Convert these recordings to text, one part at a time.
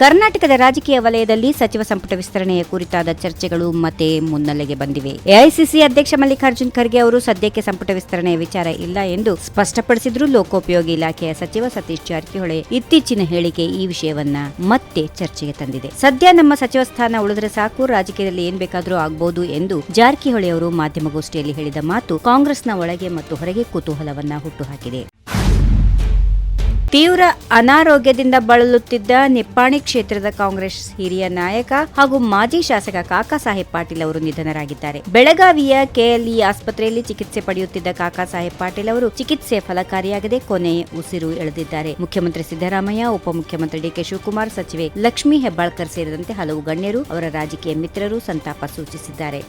ಕರ್ನಾಟಕದ ರಾಜಕೀಯ ವಲಯದಲ್ಲಿ ಸಚಿವ ಸಂಪುಟ ವಿಸ್ತರಣೆಯ ಕುರಿತಾದ ಚರ್ಚೆಗಳು ಮತ್ತೆ ಮುನ್ನೆಲೆಗೆ ಬಂದಿವೆ. ಎಐಸಿಸಿ ಅಧ್ಯಕ್ಷ ಮಲ್ಲಿಕಾರ್ಜುನ್ ಖರ್ಗೆ ಅವರು ಸದ್ಯಕ್ಕೆ ಸಂಪುಟ ವಿಸ್ತರಣೆಯ ವಿಚಾರ ಇಲ್ಲ ಎಂದು ಸ್ಪಷ್ಟಪಡಿಸಿದ್ರು ಲೋಕೋಪಯೋಗಿ ಇಲಾಖೆಯ ಸಚಿವ ಸತೀಶ್ ಜಾರಕಿಹೊಳಿ. ಇತ್ತೀಚಿನ ಹೇಳಿಕೆ ಈ ವಿಷಯವನ್ನ ಮತ್ತೆ ಚರ್ಚೆಗೆ ತಂದಿದೆ. ಸದ್ಯ ನಮ್ಮ ಸಚಿವ ಸ್ಥಾನ ಉಳಿದ್ರೆ ಸಾಕು, ರಾಜಕೀಯದಲ್ಲಿ ಏನ್ ಬೇಕಾದರೂ ಆಗ್ಬಹುದು ಎಂದು ಜಾರಕಿಹೊಳಿ ಅವರು ಮಾಧ್ಯಮಗೋಷ್ಠಿಯಲ್ಲಿ ಹೇಳಿದ ಮಾತು ಕಾಂಗ್ರೆಸ್ನ ಒಳಗೆ ಮತ್ತು ಹೊರಗೆ ಕುತೂಹಲವನ್ನ ಹುಟ್ಟುಹಾಕಿದೆ ತೀವ್ರ ಅನಾರೋಗ್ಯದಿಂದ ಬಳಲುತ್ತಿದ್ದ ನಿಪ್ಪಾಣಿ ಕ್ಷೇತ್ರದ ಕಾಂಗ್ರೆಸ್ ಹಿರಿಯ ನಾಯಕ ಹಾಗೂ ಮಾಜಿ ಶಾಸಕ ಕಾಕಾ ಸಾಹೇಬ್ ಪಾಟೀಲ್ ಅವರು ನಿಧನರಾಗಿದ್ದಾರೆ. ಬೆಳಗಾವಿಯ ಕೆಎಲ್ಇ ಆಸ್ಪತ್ರೆಯಲ್ಲಿ ಚಿಕಿತ್ಸೆ ಪಡೆಯುತ್ತಿದ್ದ ಕಾಕಾ ಸಾಹೇಬ್ ಪಾಟೀಲ್ ಅವರು ಚಿಕಿತ್ಸೆ ಫಲಕಾರಿಯಾಗದೆ ಕೊನೆ ಉಸಿರು ಎಳೆದಿದ್ದಾರೆ. ಮುಖ್ಯಮಂತ್ರಿ ಸಿದ್ದರಾಮಯ್ಯ, ಉಪಮುಖ್ಯಮಂತ್ರಿ ಡಿಕೆ ಶಿವಕುಮಾರ್, ಸಚಿವೆ ಲಕ್ಷ್ಮೀ ಹೆಬ್ಬಾಳ್ಕರ್ ಸೇರಿದಂತೆ ಹಲವು ಗಣ್ಯರು ಅವರ ರಾಜಕೀಯ ಮಿತ್ರರು ಸಂತಾಪ ಸೂಚಿಸಿದ್ದಾರೆ.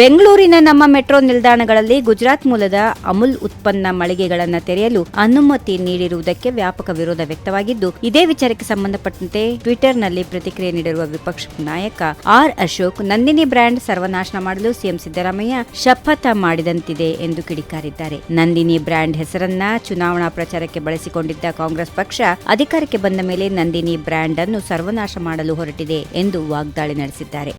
ಬೆಂಗಳೂರಿನ ನಮ್ಮ ಮೆಟ್ರೋ ನಿಲ್ದಾಣಗಳಲ್ಲಿ ಗುಜರಾತ್ ಮೂಲದ ಅಮುಲ್ ಉತ್ಪನ್ನ ಮಳಿಗೆಗಳನ್ನು ತೆರೆಯಲು ಅನುಮತಿ ನೀಡಿರುವುದಕ್ಕೆ ವ್ಯಾಪಕ ವಿರೋಧ ವ್ಯಕ್ತವಾಗಿದ್ದು, ಇದೇ ವಿಚಾರಕ್ಕೆ ಸಂಬಂಧಪಟ್ಟಂತೆ ಟ್ವಿಟರ್ನಲ್ಲಿ ಪ್ರತಿಕ್ರಿಯೆ ನೀಡಿರುವ ವಿಪಕ್ಷ ನಾಯಕ ಆರ್ ಅಶೋಕ್, ನಂದಿನಿ ಬ್ರ್ಯಾಂಡ್ ಸರ್ವನಾಶನ ಮಾಡಲು ಸಿಎಂ ಸಿದ್ದರಾಮಯ್ಯ ಶಪಥ ಮಾಡಿದಂತಿದೆ ಎಂದು ಕಿಡಿಕಾರಿದ್ದಾರೆ. ನಂದಿನಿ ಬ್ರ್ಯಾಂಡ್ ಹೆಸರನ್ನ ಚುನಾವಣಾ ಪ್ರಚಾರಕ್ಕೆ ಬಳಸಿಕೊಂಡಿದ್ದ ಕಾಂಗ್ರೆಸ್ ಪಕ್ಷ ಅಧಿಕಾರಕ್ಕೆ ಬಂದ ಮೇಲೆ ನಂದಿನಿ ಬ್ರ್ಯಾಂಡ್ ಅನ್ನು ಸರ್ವನಾಶ ಮಾಡಲು ಹೊರಟಿದೆ ಎಂದು ವಾಗ್ದಾಳಿ ನಡೆಸಿದ್ದಾರೆ.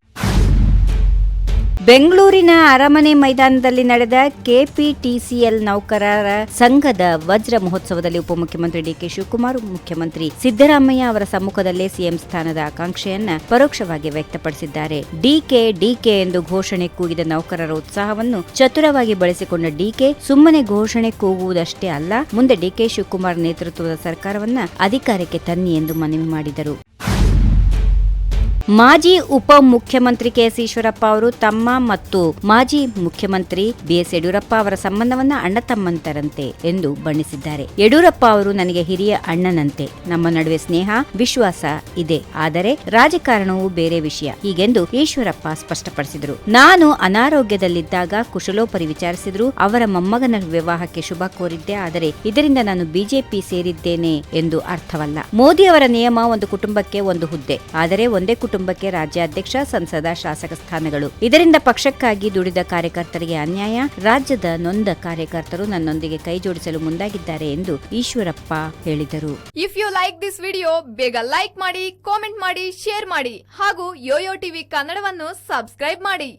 ಬೆಂಗಳೂರಿನ ಅರಮನೆ ಮೈದಾನದಲ್ಲಿ ನಡೆದ ಕೆಪಿಟಿಸಿಎಲ್ ನೌಕರರ ಸಂಘದ ವಜ್ರ ಮಹೋತ್ಸವದಲ್ಲಿ ಉಪಮುಖ್ಯಮಂತ್ರಿ ಡಿಕೆ ಶಿವಕುಮಾರ್, ಮುಖ್ಯಮಂತ್ರಿ ಸಿದ್ದರಾಮಯ್ಯ ಅವರ ಸಮ್ಮುಖದಲ್ಲೇ ಸಿಎಂ ಸ್ಥಾನದ ಆಕಾಂಕ್ಷೆಯನ್ನ ಪರೋಕ್ಷವಾಗಿ ವ್ಯಕ್ತಪಡಿಸಿದ್ದಾರೆ. ಡಿಕೆ ಡಿಕೆ ಎಂದು ಘೋಷಣೆ ಕೂಗಿದ ನೌಕರರ ಉತ್ಸಾಹವನ್ನು ಚತುರವಾಗಿ ಬಳಸಿಕೊಂಡ ಡಿಕೆ ಸುಮ್ಮನೆ ಘೋಷಣೆ ಕೂಗುವುದಷ್ಟೇ ಅಲ್ಲ, ಮುಂದೆ ಡಿಕೆ ಶಿವಕುಮಾರ್ ನೇತೃತ್ವದ ಸರ್ಕಾರವನ್ನ ಅಧಿಕಾರಕ್ಕೆ ತನ್ನಿ ಎಂದು ಮನವಿ ಮಾಡಿದರು. ಮಾಜಿ ಉಪ ಮುಖ್ಯಮಂತ್ರಿ ಕೆಎಸ್ ಈಶ್ವರಪ್ಪ ಅವರು ತಮ್ಮ ಮತ್ತು ಮಾಜಿ ಮುಖ್ಯಮಂತ್ರಿ ಬಿಎಸ್ ಯಡಿಯೂರಪ್ಪ ಅವರ ಸಂಬಂಧವನ್ನ ಅಣ್ಣ ತಮ್ಮಂತರಂತೆ ಎಂದು ಬಣ್ಣಿಸಿದ್ದಾರೆ. ಯಡಿಯೂರಪ್ಪ ಅವರು ನನಗೆ ಹಿರಿಯ ಅಣ್ಣನಂತೆ. ನಮ್ಮ ನಡುವೆ ಸ್ನೇಹ, ವಿಶ್ವಾಸ ಇದೆ. ಆದರೆ ರಾಜಕಾರಣವು ಬೇರೆ ವಿಷಯ. ಹೀಗೆಂದು ಈಶ್ವರಪ್ಪ ಸ್ಪಷ್ಟಪಡಿಸಿದರು. ನಾನು ಅನಾರೋಗ್ಯದಲ್ಲಿದ್ದಾಗ ಕುಶಲೋಪರಿ ವಿಚಾರಿಸಿದ್ರು. ಅವರ ಮೊಮ್ಮಗನ ವಿವಾಹಕ್ಕೆ ಶುಭ ಕೋರಿದ್ದೆ. ಆದರೆ ಇದರಿಂದ ನಾನು ಬಿಜೆಪಿ ಸೇರಿದ್ದೇನೆ ಎಂದು ಅರ್ಥವಲ್ಲ. ಮೋದಿ ಅವರ ನಿಯಮ ಒಂದು ಕುಟುಂಬಕ್ಕೆ ಒಂದು ಹುದ್ದೆ. ಆದರೆ ಒಂದೇ ಕುಟುಂಬಕ್ಕೆ ರಾಜ್ಯಾಧ್ಯಕ್ಷ, ಸಂಸದ, ಶಾಸಕ ಸ್ಥಾನಗಳು. ಇದರಿಂದ ಪಕ್ಷಕ್ಕಾಗಿ ದುಡಿದ ಕಾರ್ಯಕರ್ತರಿಗೆ ಅನ್ಯಾಯ, ರಾಜ್ಯದ ನೊಂದ ಕಾರ್ಯಕರ್ತರು ನನ್ನೊಂದಿಗೆ ಕೈಜೋಡಿಸಲು ಮುಂದಾಗಿದ್ದಾರೆ ಎಂದು ಈಶ್ವರಪ್ಪ ಹೇಳಿದರು. If you like this video ಬೇಗ ಲೈಕ್ ಮಾಡಿ ಕಾಮೆಂಟ್ ಮಾಡಿ ಶೇರ್ ಮಾಡಿ ಹಾಗೂ ಯೋಯೋ ಟಿವಿ ಕನ್ನಡವನ್ನು ಸಬ್ಸ್ಕ್ರೈಬ್ ಮಾಡಿ.